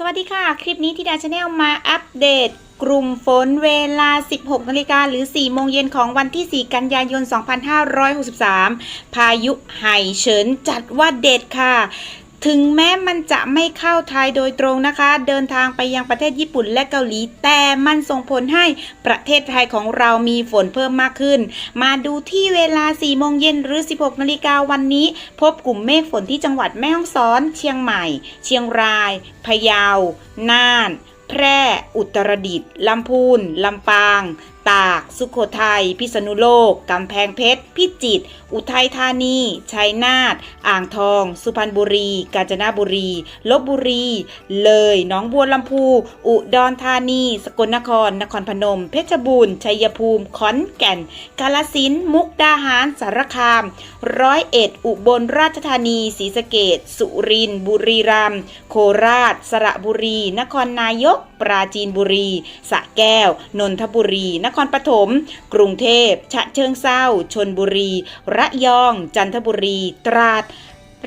สวัสดีค่ะ คลิปนี้ที่ดาชาแนลมาอัปเดต กลุ่มฝนเวลา 16นาฬิกาหรือ 4 โมงเย็นของวันที่ 4 กันยายน 2563 พายุไห่เฉินจัดว่าเด็ดค่ะ ถึงแม้มันจะไม่เข้าไทยโดยตรงนะคะ เดินทางไปยังประเทศญี่ปุ่นและเกาหลี แต่มันส่งผลให้ประเทศไทยของเรามีฝนเพิ่มมากขึ้น มาดูที่เวลา 4 โมงเย็นหรือ 16 นาฬิกาวันนี้ พบกลุ่มเมฆฝนที่จังหวัดแม่ฮ่องสอน เชียงใหม่ เชียงราย พะเยา น่าน แพร่ อุตรดิตถ์ลำพูน ลำปาง ตาก สุโขทัย พิษณุโลก กำแพงเพชร พิจิตร อุทัยธานี ชัยนาท อ่างทอง สุพรรณบุรี กาญจนบุรี ลบบุรี เลย หนองบัวลำพู อุดรธานี สกลนคร นครพนม เพชรบูรณ์ ชัยภูมิ ขอนแก่น กาลสิน มุกดาหาร สารคาม ร้อยเอ็ด อุบลราชธานี ศรีสะเกดสุรินทร์ บุรีรัมย์ โคราช สระบุรี นครนายก ปราจีนบุรี สระแก้ว นนทบุรี นครครปฐม กรุงเทพ ฉะเชิงเซาชนบุรี ระยอง จันทบุรี ตราด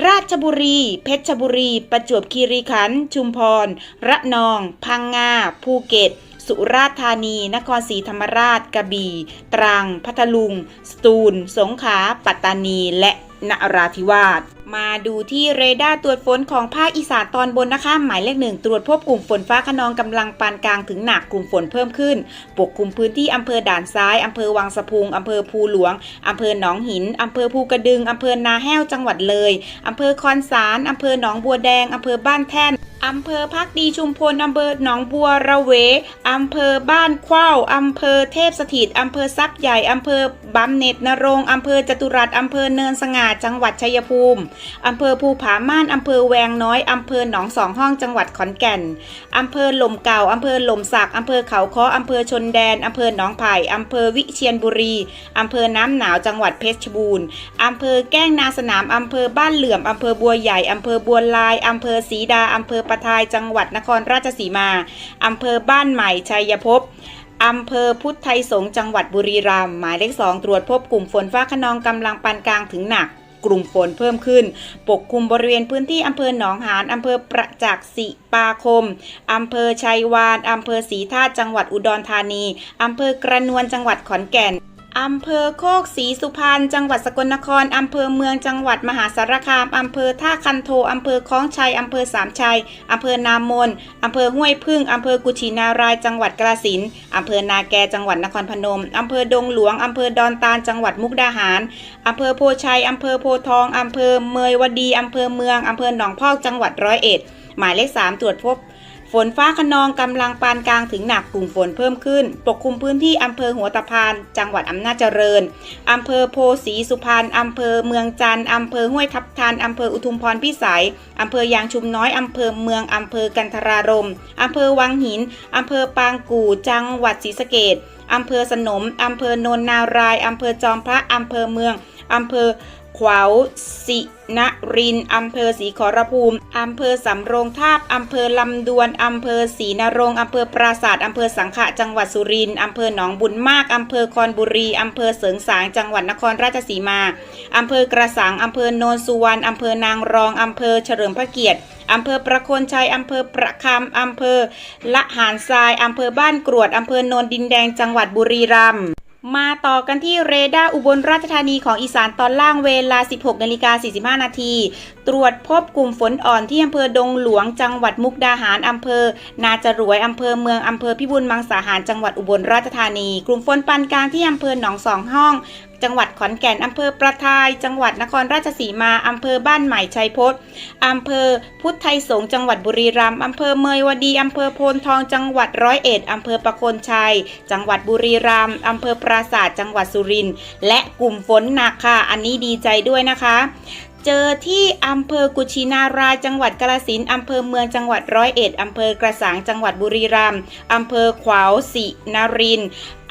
ราชบุรี เพชรบุรี ประจวบคีรีขันธ์ ชุมพร ระนอง พังงา ภูเก็ต สุราษฎร์ธานี นครศรีธรรมราช กระบี่ ตรัง พัทลุง สตูล สงขลา ปัตตานี และ นราธิวาส มาดูที่เรดาร์ตรวจฝนของภาคอีสานตอนบนนะคะ หมายเลขหนึ่งตรวจพบกลุ่มฝนฟ้าขนองกำลังปานกลางถึงหนักกลุ่มฝนเพิ่มขึ้น ปกคลุมพื้นที่อำเภอด่านซ้ายอำเภอวังสะพุงอำเภอภูหลวงอำเภอหนองหินอำเภอภูกระดึงอำเภอนาแห้วจังหวัดเลยอำเภอคอนสารอำเภอหนองบัวแดงอำเภอบ้านแท่น อำเภอพักดีชุมพลอำเภอหนองบัวระเวอำเภอบ้านเข้าวอำเภอเทพสถิตอำเภอทรัพย์ใหญ่อำเภอบำเหน็จนรงอำเภอจตุรัสอำเภอเนินสง่าจังหวัดชัยภูมิอำเภอภูผาม่านอำเภอแวงน้อยอำเภอหนองสองห้องจังหวัดขอนแก่นอำเภอหล่มเก่าอำเภอหล่มสักอำเภอเขาค้ออำเภอชนแดนอำเภอหนองไผ่อำเภอวิเชียรบุรีอำเภอน้ำหนาวจังหวัดเพชรบูรณ์อำเภอแก้งนาสนามอำเภอบ้านเหลื่อมอำเภอบัวใหญ่อำเภอบัวลายอำเภอศรีดาอำเภอปะทายจังหวัดนครราชสีมาอำเภอบ้านใหม่ชัยภพอำเภอพุทธไทยสงจังหวัดบุรีรัมย์หมายเลขสองตรวจพบกลุ่มฝนฟ้าขนองกำลังปานกลางถึงหนักกลุ่มฝนเพิ่มขึ้น ปกคลุมบริเวณพื้นที่อำเภอหนองหานอำเภอประจักษ์ศิปาคมอำเภอชัยวานอำเภอศรีธาตุจังหวัดอุดรธานีอำเภอกระนวนจังหวัดขอนแก่น อำเภอโคกศรีสุพรรณ จังหวัดสกลนคร อำเภอเมือง จังหวัดมหาสารคาม อำเภอท่าคันโท อำเภอคล้องชัย อำเภอสามชัย อำเภอนามน อำเภอห้วยพึ่ง อำเภอกุชินาราย จังหวัดกราสินอำเภอนาแก จังหวัดนครพนม อำเภอดงหลวง อำเภอดอนตาล จังหวัดมุกดาหาร อำเภอโพชัย อำเภอโพทอง อำเภอเมยวดี อำเภอเมือง อำเภอหนองพอก จังหวัดร้อยเอ็ด หมายเลขสามตรวจพบ ฝนฟ้าขนองกำลังปานกลางถึงหนักกลุ่มฝนเพิ่มขึ้น ปกคลุมพื้นที่อำเภอหัวตะพาน จังหวัดอำนาจเจริญอำเภอโพสีสุพรรณอำเภอเมืองจันทร์อำเภอห้วยทับทันอำเภออุทุมพรพิสัยอำเภอยางชุมน้อยอำเภอเมืองอำเภอกันทรารมอำเภอวังหินอำเภอปางกู่จังหวัดศรีสะเกดอำเภอสนมอำเภอโนนนารายอำเภอจอมพระอำเภอเมือง อำเภอขวาวสินรินอำเภอศรีขอรภูมิอำเภอสำโรงทาบอำเภอลำดวนอำเภอศรีนรงอำเภอปราศาสตร์อำเภอสังขะจังหวัดสุรินทร์อำเภอหนองบุญมากอำเภอคอนบุรีอำเภอเสริงสางจังหวัดนครราชสีมาอำเภอกระสังอำเภอโนนสุวรรณอำเภอนางรองอำเภอเฉลิมพระเกียรติอำเภอประโคนชัยอำเภอประคำอำเภอละหารทรายอำเภอบ้านกรวดอำเภอโนนดินแดงจังหวัดบุรีรัมย์ มาต่อกันที่เรดาร์อุบลราชธานีของอีสานตอนล่างเวลา 16นาฬิกา45 นาที ตรวจพบกลุ่มฝนอ่อนที่อำเภอดงหลวงจังหวัดมุกดาหารอำเภอ นาจรวยอำเภอเมืองอำเภอพิบูลมังสาหารจังหวัดอุบลราชธานี กลุ่มฝนปานกลางที่อำเภอหนองสองห้อง จังหวัดขอนแก่นอำเภอประทาย จังหวัดนครราชสีมาอำเภอบ้านใหม่ชัยพศอำเภอพุทธไทยสงฆ์จังหวัดบุรีรัมย์อำเภอเมยวดีอำเภอโพนทองจังหวัดร้อยเอ็ดอำเภอประโคนชัย จังหวัดบุรีรัมย์อำเภอปราสาทจังหวัดสุรินทร์และกลุ่มฝนหนักค่ะ อันนี้ดีใจด้วยนะคะ เจอที่อำเภอกุชินารายจังหวัดกาลสินอำเภอเมืองจังหวัดร้อยเอ็ดอำเภอกระสังจังหวัดบุรีรัมย์อำเภอขวาวสินริน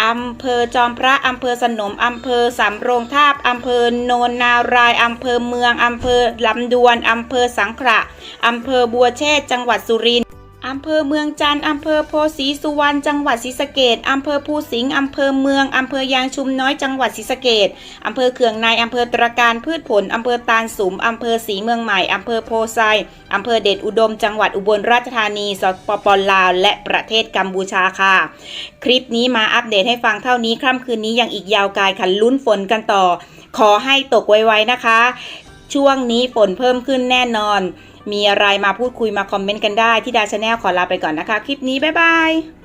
อำเภอจอมพระอำเภอสนมอำเภอสำโรงทาบอำเภอโนนนารายอำเภอเมืองอำเภอลำดวนอำเภอสังขละอำเภอบัวเชษจังหวัดสุรินทร์ อำเภอเมืองจันทร์อำเภอโพธิ์ศรีสุวรรณ จังหวัดศรีสะเกดอำเภอภูสิงห์อำเภอเมือง อำเภอยางชุมน้อย จังหวัดศรีสะเกดอำเภอเขืองใน อำเภอตรการพืชผล อำเภอตาลสุม อำเภอศรีเมืองใหม่ อำเภอโพไซ อำเภอเดชอุดม จังหวัดอุบลราชธานี สปปลาว และประเทศกัมพูชาค่ะ คลิปนี้มาอัปเดตให้ฟังเท่านี้ ค่ำคืนนี้ยังอีกยาวไกลค่ะลุ้นฝนกันต่อ ขอให้ตกไวๆนะคะ ช่วงนี้ฝนเพิ่มขึ้นแน่นอน มีอะไรมาพูดคุยมาคอมเมนต์กันได้ที่ดาชาแนลขอลาไปก่อนนะคะ คลิปนี้บ๊ายบาย